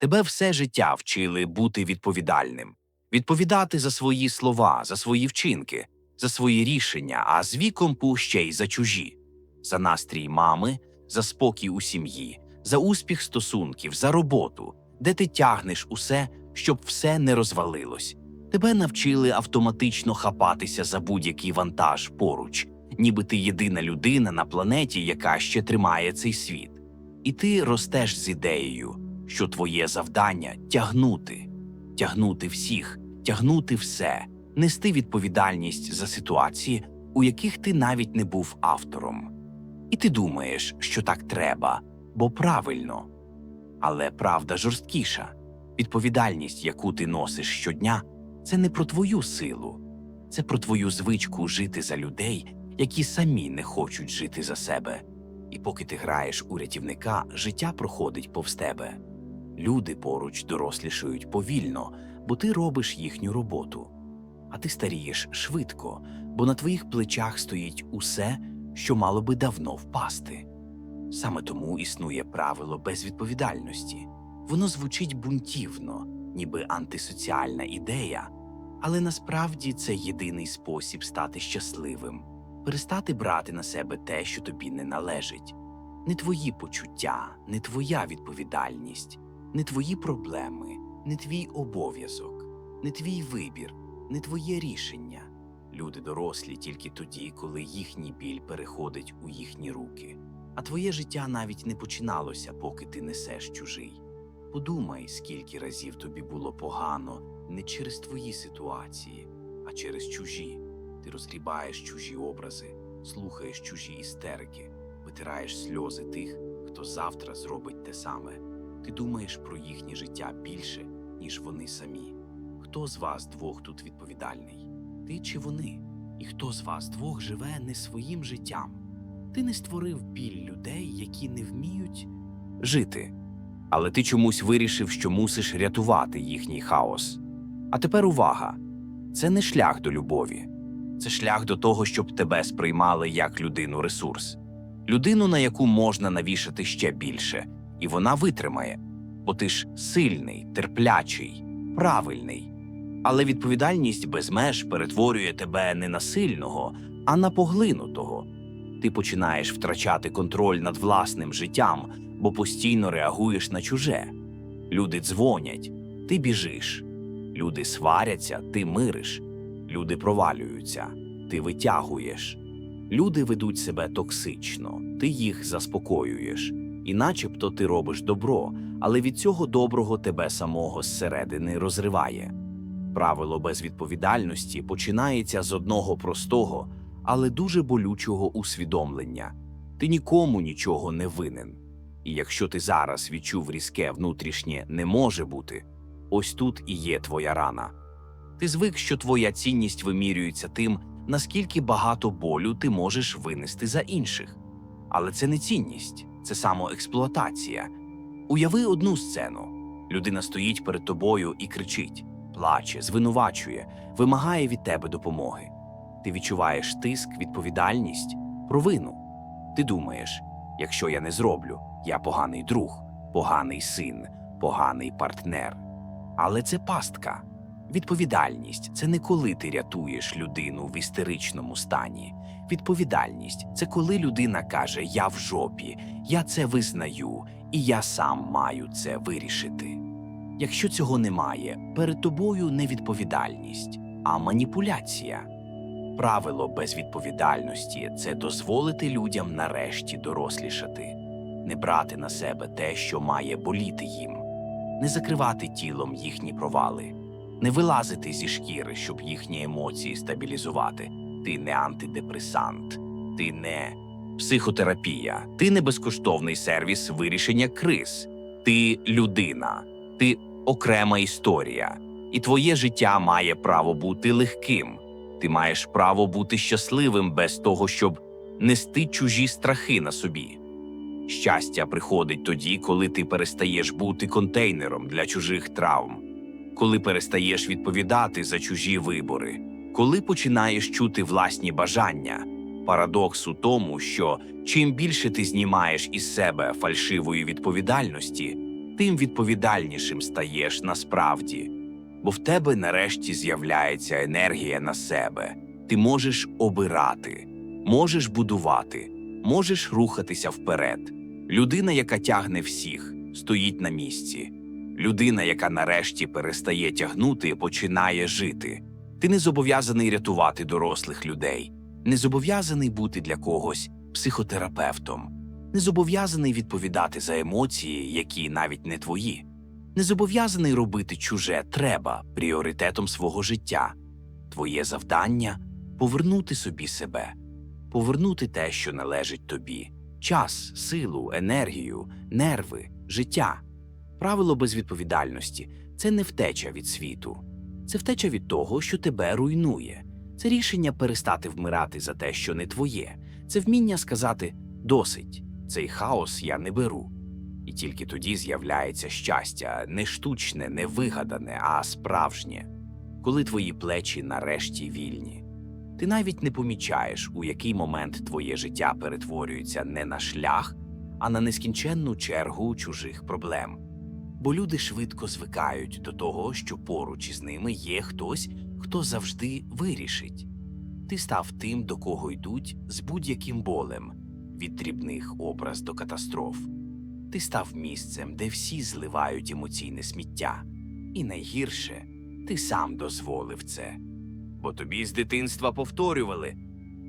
Тебе все життя вчили бути відповідальним, відповідати за свої слова, за свої вчинки, за свої рішення, а з віком ще й за чужі, за настрій мами, за спокій у сім'ї, за успіх стосунків, за роботу, де ти тягнеш усе, щоб все не розвалилось. Тебе навчили автоматично хапатися за будь-який вантаж поруч, ніби ти єдина людина на планеті, яка ще тримає цей світ. І ти ростеш з ідеєю, що твоє завдання тягнути, тягнути всіх, тягнути все, нести відповідальність за ситуації, у яких ти навіть не був автором. І ти думаєш, що так треба, бо правильно. Але правда жорсткіша. Відповідальність, яку ти носиш щодня, це не про твою силу, це про твою звичку жити за людей, які самі не хочуть жити за себе. І поки ти граєш у рятівника, життя проходить повз тебе. Люди поруч дорослішають повільно, бо ти робиш їхню роботу. А ти старієш швидко, бо на твоїх плечах стоїть усе, що мало би давно впасти. Саме тому існує правило безвідповідальності. Воно звучить бунтівно, ніби антисоціальна ідея, але насправді це єдиний спосіб стати щасливим, перестати брати на себе те, що тобі не належить. Не твої почуття, не твоя відповідальність, не твої проблеми, не твій обов'язок, не твій вибір, не твоє рішення. Люди дорослі тільки тоді, коли їхній біль переходить у їхні руки, а твоє життя навіть не починалося, поки ти несеш чужий. Подумай, скільки разів тобі було погано не через твої ситуації, а через чужі. Ти розгрібаєш чужі образи, слухаєш чужі істерики, витираєш сльози тих, хто завтра зробить те саме. Ти думаєш про їхнє життя більше, ніж вони самі. Хто з вас двох тут відповідальний? Ти чи вони? І хто з вас двох живе не своїм життям? Ти не створив біль людей, які не вміють жити. Але ти чомусь вирішив, що мусиш рятувати їхній хаос. А тепер увага: це не шлях до любові, це шлях до того, щоб тебе сприймали як людину ресурс, людину, на яку можна навішати ще більше, і вона витримає, бо ти ж сильний, терплячий, правильний. Але відповідальність без меж перетворює тебе не на сильного, а на поглинутого. Ти починаєш втрачати контроль над власним життям, бо постійно реагуєш на чуже. Люди дзвонять, ти біжиш. Люди сваряться, ти мириш. Люди провалюються, ти витягуєш. Люди ведуть себе токсично, ти їх заспокоюєш. І начебто ти робиш добро, але від цього доброго тебе самого зсередини розриває. Правило безвідповідальності починається з одного простого, але дуже болючого усвідомлення ти нікому нічого не винен. І якщо ти зараз відчув різке внутрішнє не може бути, ось тут і є твоя рана. Ти звик, що твоя цінність вимірюється тим, наскільки багато болю ти можеш винести за інших. Але це не цінність, це самоексплуатація. Уяви одну сцену: людина стоїть перед тобою і кричить, плаче, звинувачує, вимагає від тебе допомоги. Ти відчуваєш тиск, відповідальність, провину. Ти думаєш, якщо я не зроблю, я поганий друг, поганий син, поганий партнер. Але це пастка. Відповідальність це не коли ти рятуєш людину в істеричному стані. Відповідальність це коли людина каже: Я в жопі, я це визнаю, і я сам маю це вирішити. Якщо цього немає, перед тобою не відповідальність, а маніпуляція. Правило безвідповідальності це дозволити людям нарешті дорослішати, не брати на себе те, що має боліти їм, не закривати тілом їхні провали, не вилазити зі шкіри, щоб їхні емоції стабілізувати. Ти не антидепресант, ти не психотерапія, ти не безкоштовний сервіс вирішення криз, ти людина, ти окрема історія, і твоє життя має право бути легким. Ти маєш право бути щасливим без того, щоб нести чужі страхи на собі. Щастя приходить тоді, коли ти перестаєш бути контейнером для чужих травм, коли перестаєш відповідати за чужі вибори, коли починаєш чути власні бажання. Парадокс у тому, що чим більше ти знімаєш із себе фальшивої відповідальності, тим відповідальнішим стаєш насправді. Бо в тебе нарешті з'являється енергія на себе. Ти можеш обирати, можеш будувати, можеш рухатися вперед. Людина, яка тягне всіх, стоїть на місці. Людина, яка нарешті перестає тягнути, починає жити. Ти не зобов'язаний рятувати дорослих людей, не зобов'язаний бути для когось психотерапевтом, не зобов'язаний відповідати за емоції, які навіть не твої, не зобов'язаний робити чуже треба пріоритетом свого життя. Твоє завдання повернути собі себе, повернути те, що належить тобі час, силу, енергію, нерви, життя. Правило безвідповідальності це не втеча від світу, це втеча від того, що тебе руйнує. Це рішення перестати вмирати за те, що не твоє, це вміння сказати досить, цей хаос я не беру. І тільки тоді з'являється щастя, не штучне, не вигадане, а справжнє, коли твої плечі нарешті вільні. Ти навіть не помічаєш, у який момент твоє життя перетворюється не на шлях, а на нескінченну чергу чужих проблем. Бо люди швидко звикають до того, що поруч із ними є хтось, хто завжди вирішить. Ти став тим, до кого йдуть з будь-яким болем, від дрібних образ до катастроф. Ти став місцем, де всі зливають емоційне сміття. І найгірше, ти сам дозволив це. Бо тобі з дитинства повторювали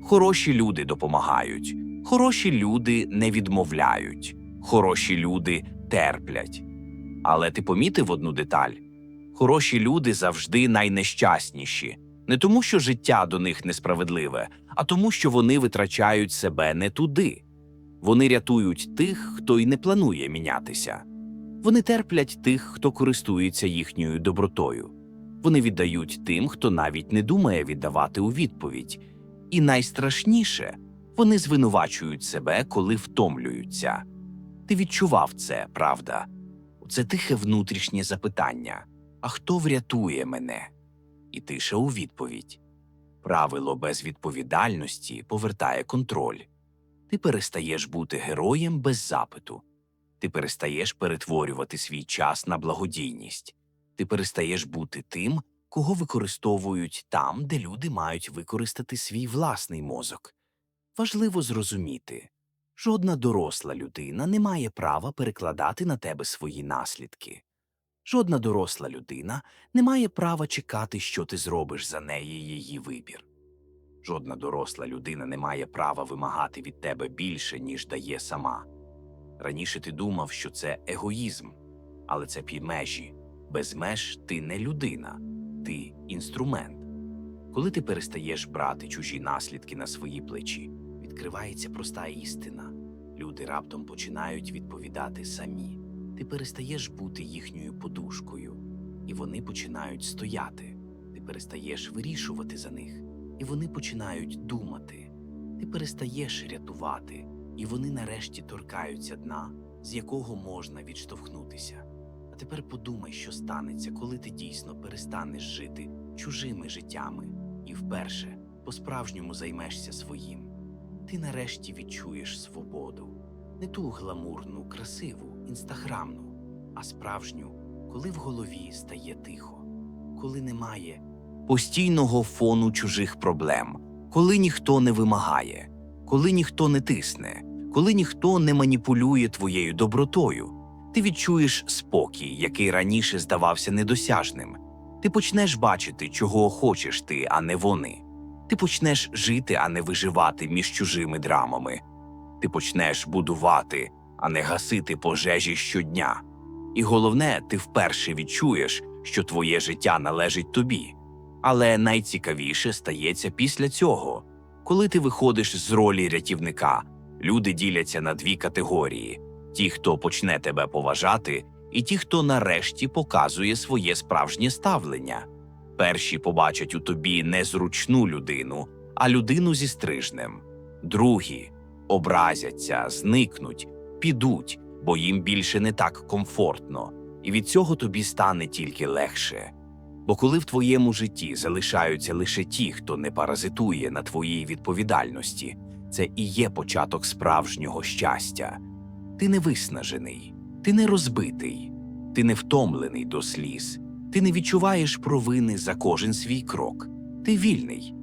хороші люди допомагають, хороші люди не відмовляють, хороші люди терплять. Але ти помітив одну деталь: хороші люди завжди найнещасніші, не тому, що життя до них несправедливе, а тому, що вони витрачають себе не туди. Вони рятують тих, хто й не планує мінятися. Вони терплять тих, хто користується їхньою добротою. Вони віддають тим, хто навіть не думає віддавати у відповідь. І найстрашніше вони звинувачують себе, коли втомлюються. Ти відчував це, правда? Це тихе внутрішнє запитання: а хто врятує мене? І тиша у відповідь. Правило безвідповідальності повертає контроль. Ти перестаєш бути героєм без запиту. Ти перестаєш перетворювати свій час на благодійність. Ти перестаєш бути тим, кого використовують там, де люди мають використати свій власний мозок. Важливо зрозуміти жодна доросла людина не має права перекладати на тебе свої наслідки. Жодна доросла людина не має права чекати, що ти зробиш за неї її вибір. Жодна доросла людина не має права вимагати від тебе більше, ніж дає сама. Раніше ти думав, що це егоїзм, але це підмежі. Без меж ти не людина, ти інструмент. Коли ти перестаєш брати чужі наслідки на свої плечі, відкривається проста істина. Люди раптом починають відповідати самі. Ти перестаєш бути їхньою подушкою, і вони починають стояти. Ти перестаєш вирішувати за них, і вони починають думати. Ти перестаєш рятувати, і вони нарешті торкаються дна, з якого можна відштовхнутися. А тепер подумай, що станеться, коли ти дійсно перестанеш жити чужими життями і вперше по-справжньому займешся своїм. Ти нарешті відчуєш свободу, не ту гламурну, красиву, інстаграмну, а справжню, коли в голові стає тихо, коли немає постійного фону чужих проблем, коли ніхто не вимагає, коли ніхто не тисне, коли ніхто не маніпулює твоєю добротою. Ти відчуєш спокій, який раніше здавався недосяжним. Ти почнеш бачити, чого хочеш ти, а не вони. Ти почнеш жити, а не виживати між чужими драмами. Ти почнеш будувати, а не гасити пожежі щодня. І головне, ти вперше відчуєш, що твоє життя належить тобі. Але найцікавіше стається після цього, коли ти виходиш з ролі рятівника, люди діляться на дві категорії ті, хто почне тебе поважати, і ті, хто нарешті показує своє справжнє ставлення. Перші побачать у тобі не зручну людину, а людину зі стрижнем. Другі образяться, зникнуть, підуть, бо їм більше не так комфортно, і від цього тобі стане тільки легше. Бо коли в твоєму житті залишаються лише ті, хто не паразитує на твоїй відповідальності, це і є початок справжнього щастя. Ти не виснажений, ти не розбитий, Ти не втомлений до сліз, ти не відчуваєш провини за кожен свій крок. Ти вільний.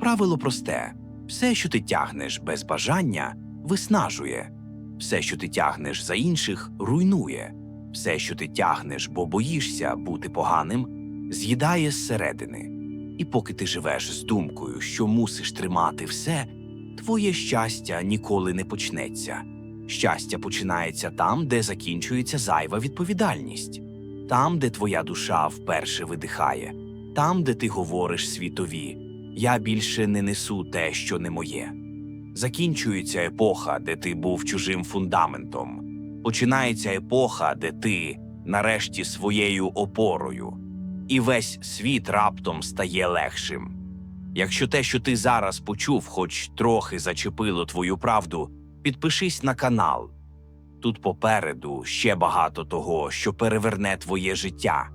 Правило просте: все, що ти тягнеш без бажання, виснажує, все, що ти тягнеш за інших, руйнує, все, що ти тягнеш, бо боїшся бути поганим, з'їдає зсередини. І поки ти живеш з думкою, що мусиш тримати все, твоє щастя ніколи не почнеться. Щастя починається там, де закінчується зайва відповідальність, там, де твоя душа вперше видихає, там, де ти говориш світові Я більше не несу те, що не моє. Закінчується епоха, де ти був чужим фундаментом. Починається епоха, де ти нарешті своєю опорою, і весь світ раптом стає легшим. Якщо те, що ти зараз почув, хоч трохи зачепило твою правду, підпишись на канал. Тут попереду ще багато того, що переверне твоє життя.